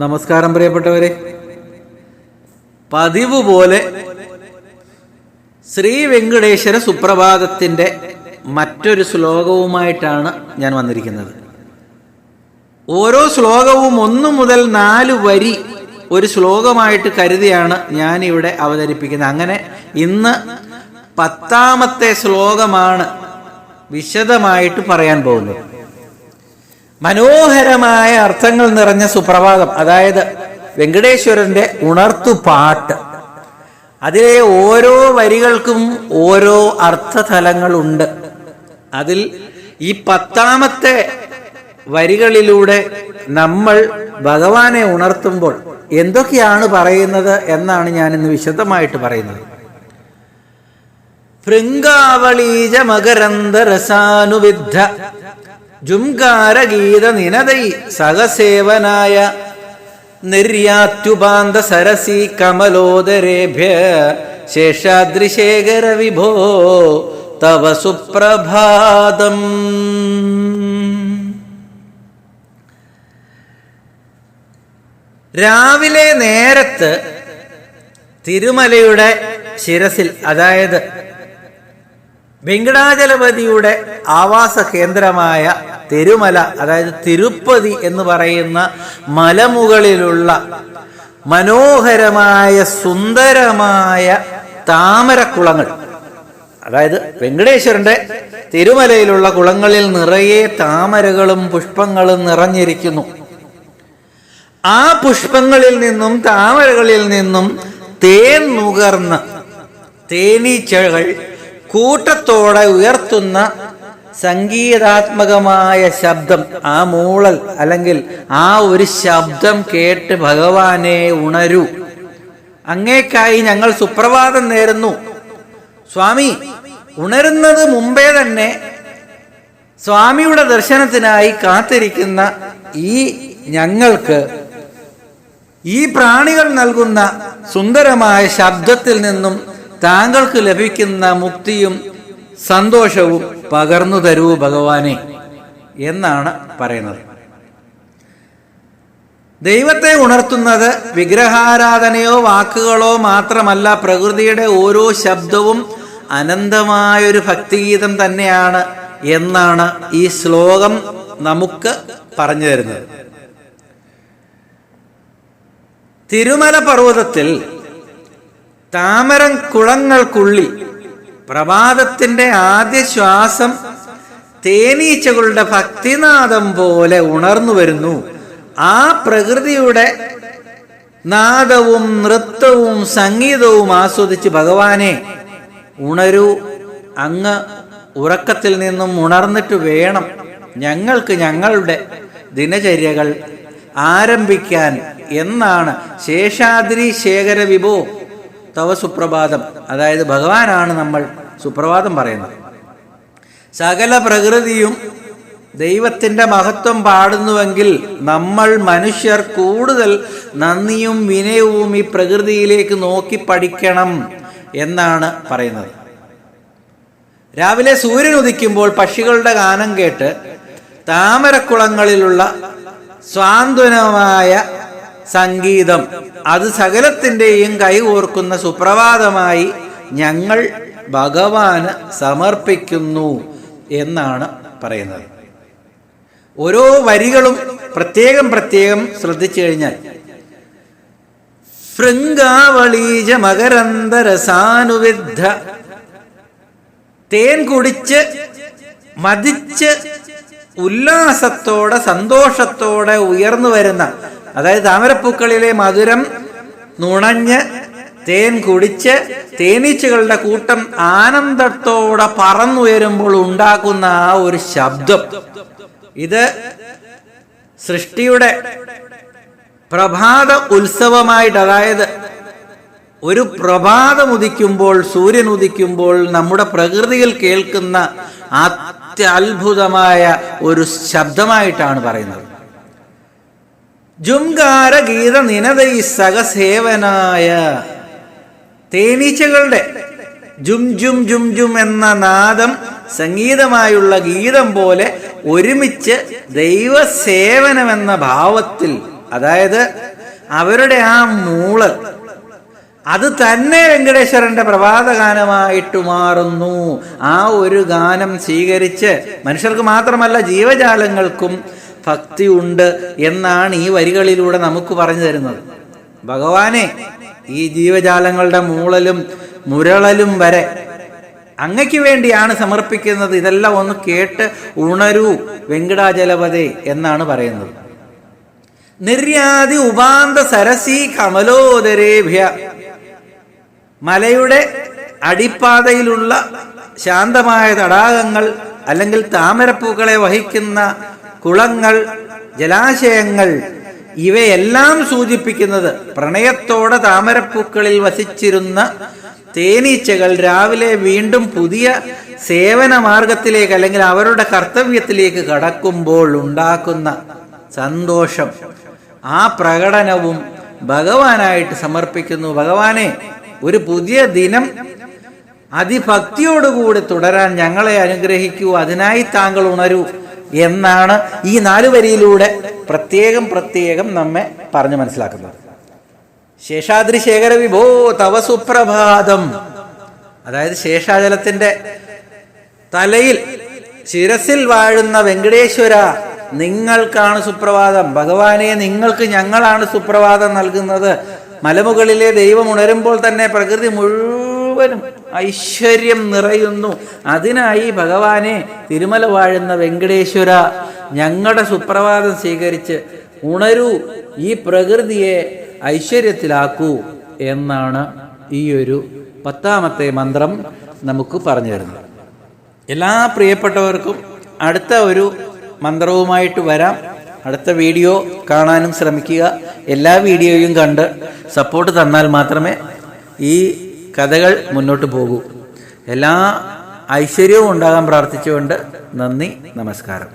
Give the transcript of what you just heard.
നമസ്കാരം പ്രിയപ്പെട്ടവരെ. പതിവ് പോലെ ശ്രീ വെങ്കടേശ്വര സുപ്രഭാതത്തിന്റെ മറ്റൊരു ശ്ലോകവുമായിട്ടാണ് ഞാൻ വന്നിരിക്കുന്നത്. ഓരോ ശ്ലോകവും ഒന്നു മുതൽ നാല് വരി ഒരു ശ്ലോകമായിട്ട് കരുതിയാണ് ഞാൻ ഇവിടെ അവതരിപ്പിക്കുന്നത്. അങ്ങനെ ഇന്ന് പത്താമത്തെ ശ്ലോകമാണ് വിശദമായിട്ട് പറയാൻ പോകുന്നത്. മനോഹരമായ അർത്ഥങ്ങൾ നിറഞ്ഞ സുപ്രഭാതം. അതായത് വെങ്കടേശ്വരന്റെ ഉണർത്തുപാട്ട്. അതിലെ ഓരോ വരികൾക്കും ഓരോ അർത്ഥതലങ്ങളുണ്ട്. അതിൽ ഈ പത്താമത്തെ വരികളിലൂടെ നമ്മൾ ഭഗവാനെ ഉണർത്തുമ്പോൾ എന്തൊക്കെയാണ് പറയുന്നത് എന്നാണ് ഞാൻ ഇന്ന് വിശദമായിട്ട് പറയുന്നത്. ഭൃംഗാവളീജ മകരന്ദരസാനുവിദ്ധ ജുംകാരഗീത നിനതൈ സഹസേവനായ നിർയാത്യുപാന്ത സരസി കമലോദരേഭ്യ ശേഷാദ്രിശേഖര വിഭോ തവ സുപ്രഭാതം. രാവിലെ നേരത്ത് തിരുമലയുടെ ശിരസിൽ അതായത് വെങ്കടാചലപതിയുടെ ആവാസ കേന്ദ്രമായ തിരുമല അതായത് തിരുപ്പതി എന്ന് പറയുന്ന മലമുകളിലുള്ള മനോഹരമായ സുന്ദരമായ താമരക്കുളങ്ങൾ. അതായത് വെങ്കടേശ്വരന്റെ തിരുമലയിലുള്ള കുളങ്ങളിൽ നിറയെ താമരകളും പുഷ്പങ്ങളും നിറഞ്ഞിരിക്കുന്നു. ആ പുഷ്പങ്ങളിൽ നിന്നും താമരകളിൽ നിന്നും തേൻ നുകർന്ന് തേനീച്ചകൾ കൂട്ടത്തോടെ ഉയർത്തുന്ന സംഗീതാത്മകമായ ശബ്ദം ആ മൂളൽ അല്ലെങ്കിൽ ആ ഒരു ശബ്ദം കേട്ട് ഭഗവാനെ ഉണരൂ. അങ്ങേക്കായി ഞങ്ങൾ സുപ്രഭാതം നേരുന്നു. സ്വാമി ഉണരുന്നത് മുമ്പേ തന്നെ സ്വാമിയുടെ ദർശനത്തിനായി കാത്തിരിക്കുന്ന ഈ ഞങ്ങൾക്ക് ഈ പ്രാണികൾ നൽകുന്ന സുന്ദരമായ ശബ്ദത്തിൽ നിന്നും താങ്കൾക്ക് ലഭിക്കുന്ന മുക്തിയും സന്തോഷവും പകർന്നു തരൂ ഭഗവാനെ എന്നാണ് പറയുന്നത്. ദൈവത്തെ ഉണർത്തുന്നത് വിഗ്രഹാരാധനയോ വാക്കുകളോ മാത്രമല്ല പ്രകൃതിയുടെ ഓരോ ശബ്ദവും അനന്തമായൊരു ഭക്തിഗീതം തന്നെയാണ് എന്നാണ് ഈ ശ്ലോകം നമുക്ക് പറഞ്ഞു തരുന്നത്. തിരുമല പർവതത്തിൽ താമരം കുളങ്ങൾക്കുള്ളിൽ പ്രഭാതത്തിന്റെ ആദ്യ ശ്വാസം തേനീച്ചകളുടെ ഭക്തിനാദം പോലെ ഉണർന്നു വരുന്നു. ആ പ്രകൃതിയുടെ നാദവും നൃത്തവും സംഗീതവും ആസ്വദിച്ച് ഭഗവാനെ ഉണരൂ. അങ്ങ് ഉറക്കത്തിൽ നിന്നും ഉണർന്നിട്ട് വേണം ഞങ്ങൾക്ക് ഞങ്ങളുടെ ദിനചര്യകൾ ആരംഭിക്കാൻ എന്നാണ് ശേഷാദ്രി ശേഖര വിഭോ തവ സുപ്രഭാതം. അതായത് ഭഗവാനാണ് നമ്മൾ സുപ്രഭാതം പറയുന്നത്. സകല പ്രകൃതിയും ദൈവത്തിന്റെ മഹത്വം പാടുന്നുവെങ്കിൽ നമ്മൾ മനുഷ്യർ കൂടുതൽ നന്ദിയും വിനയവും ഈ പ്രകൃതിയിലേക്ക് നോക്കി പഠിക്കണം എന്നാണ് പറയുന്നത്. രാവിലെ സൂര്യൻ ഉദിക്കുമ്പോൾ പക്ഷികളുടെ ഗാനം കേട്ട് താമരക്കുളങ്ങളിലുള്ള സ്വാന്തനമായ സംഗീതം. അത് സകലത്തിന്റെയും കൈകോർക്കുന്ന സുപ്രഭാതമായി ഞങ്ങൾ ഭഗവാന് സമർപ്പിക്കുന്നു എന്നാണ് പറയുന്നത്. ഓരോ വരികളും പ്രത്യേകം പ്രത്യേകം ശ്രദ്ധിച്ചു കഴിഞ്ഞാൽ ശൃംഗാവളീജ മകരന്തരസാനുവിദ്ധ തേൻ കുടിച്ച് മതിച്ച് ഉല്ലാസത്തോടെ സന്തോഷത്തോടെ ഉയർന്നു വരുന്ന അതായത് താമരപ്പൂക്കളിലെ മധുരം നുണഞ്ഞ് തേൻ കുടിച്ച് തേനീച്ചകളുടെ കൂട്ടം ആനന്ദത്തോടെ പറന്നുയരുമ്പോൾ ഉണ്ടാക്കുന്ന ആ ഒരു ശബ്ദം. ഇത് സൃഷ്ടിയുടെ പ്രഭാത ഉത്സവമായിട്ട് അതായത് ഒരു പ്രഭാതം ഉദിക്കുമ്പോൾ സൂര്യൻ ഉദിക്കുമ്പോൾ നമ്മുടെ പ്രകൃതിയിൽ കേൾക്കുന്ന അത്യത്ഭുതമായ ഒരു ശബ്ദമായിട്ടാണ് പറയുന്നത്. ജുംകാര ഗീത നിനതൈ സഹസേവനായ തേനീച്ചകളുടെ ജും ജും ജും ജും എന്ന നാദം സംഗീതമായുള്ള ഗീതം പോലെ ഒരുമിച്ച് ദൈവസേവനമെന്ന ഭാവത്തിൽ അതായത് അവരുടെ ആ മൂൾ അത് തന്നെ വെങ്കടേശ്വരന്റെ പ്രഭാത ഗാനമായിട്ട് മാറുന്നു. ആ ഒരു ഗാനം സ്വീകരിച്ച് മനുഷ്യർക്ക് മാത്രമല്ല ജീവജാലങ്ങൾക്കും ഭക്തി ഉണ്ട് എന്നാണ് ഈ വരികളിലൂടെ നമുക്ക് പറഞ്ഞു തരുന്നത്. ഭഗവാനെ ഈ ജീവജാലങ്ങളുടെ മൂളലും മുരളലും വരെ അങ്ങയ്ക്ക് വേണ്ടിയാണ് സമർപ്പിക്കുന്നത്. ഇതെല്ലാം ഒന്ന് കേട്ട് ഉണരൂ വെങ്കടാചലപതേ എന്നാണ് പറയുന്നത്. നിര്യാതി ഉപാന്ത സരസി കമലോദരേഭ്യ. മലയുടെ അടിപ്പാതയിലുള്ള ശാന്തമായ തടാകങ്ങൾ അല്ലെങ്കിൽ താമരപ്പൂക്കളെ വഹിക്കുന്ന കുളങ്ങൾ ജലാശയങ്ങൾ ഇവയെല്ലാം സൂചിപ്പിക്കുന്നത് പ്രണയത്തോടെ താമരപ്പൂക്കളിൽ വസിച്ചിരുന്ന തേനീച്ചകൾ രാവിലെ വീണ്ടും പുതിയ സേവന മാർഗത്തിലേക്ക് അല്ലെങ്കിൽ അവരുടെ കർത്തവ്യത്തിലേക്ക് കടക്കുമ്പോൾ ഉണ്ടാക്കുന്ന സന്തോഷം. ആ പ്രകടനവും ഭഗവാനായിട്ട് സമർപ്പിക്കുന്നു. ഭഗവാനെ ഒരു പുതിയ ദിനം അതിഭക്തിയോടുകൂടി തുടരാൻ ഞങ്ങളെ അനുഗ്രഹിക്കൂ. അതിനായി താങ്കൾ ഉണരൂ. എന്നാണ് ഈ നാല് വരിയിലൂടെ പ്രത്യേകം പ്രത്യേകം നമ്മെ പറഞ്ഞു മനസ്സിലാക്കുന്നത്. ശേഷാദ്രി ശേഖര വിഭോ തവ സുപ്രഭാതം. അതായത് ശേഷാചലത്തിന്റെ തലയിൽ ശിരസിൽ വാഴുന്ന വെങ്കടേശ്വര നിങ്ങൾക്കാണ് സുപ്രഭാതം. ഭഗവാനെ നിങ്ങൾക്ക് ഞങ്ങളാണ് സുപ്രഭാതം നൽകുന്നത്. മലമുകളിലെ ദൈവം ഉണരുമ്പോൾ തന്നെ പ്രകൃതി മുഴുവനും ഐശ്വര്യം നിറയുന്നു. അതിനായി ഭഗവാനെ തിരുമല വാഴുന്ന വെങ്കടേശ്വര ഞങ്ങളുടെ സുപ്രഭാതം സ്വീകരിച്ച് ഉണരൂ ഈ പ്രകൃതിയെ ഐശ്വര്യത്തിലാക്കൂ എന്നാണ് ഈ ഒരു പത്താമത്തെ മന്ത്രം നമുക്ക് പറഞ്ഞു തരുന്നത്. എല്ലാ പ്രിയപ്പെട്ടവർക്കും അടുത്ത ഒരു മന്ത്രവുമായിട്ട് വരാം. അടുത്ത വീഡിയോ കാണാനും ശ്രമിക്കുക. എല്ലാ വീഡിയോയും കണ്ട് സപ്പോർട്ട് തന്നാൽ മാത്രമേ ഈ കഥകൾ മുന്നോട്ട് പോകൂ. എല്ലാ ഐശ്വര്യവും ഉണ്ടാകാൻ പ്രാർത്ഥിച്ചുകൊണ്ട് നന്ദി നമസ്കാരം.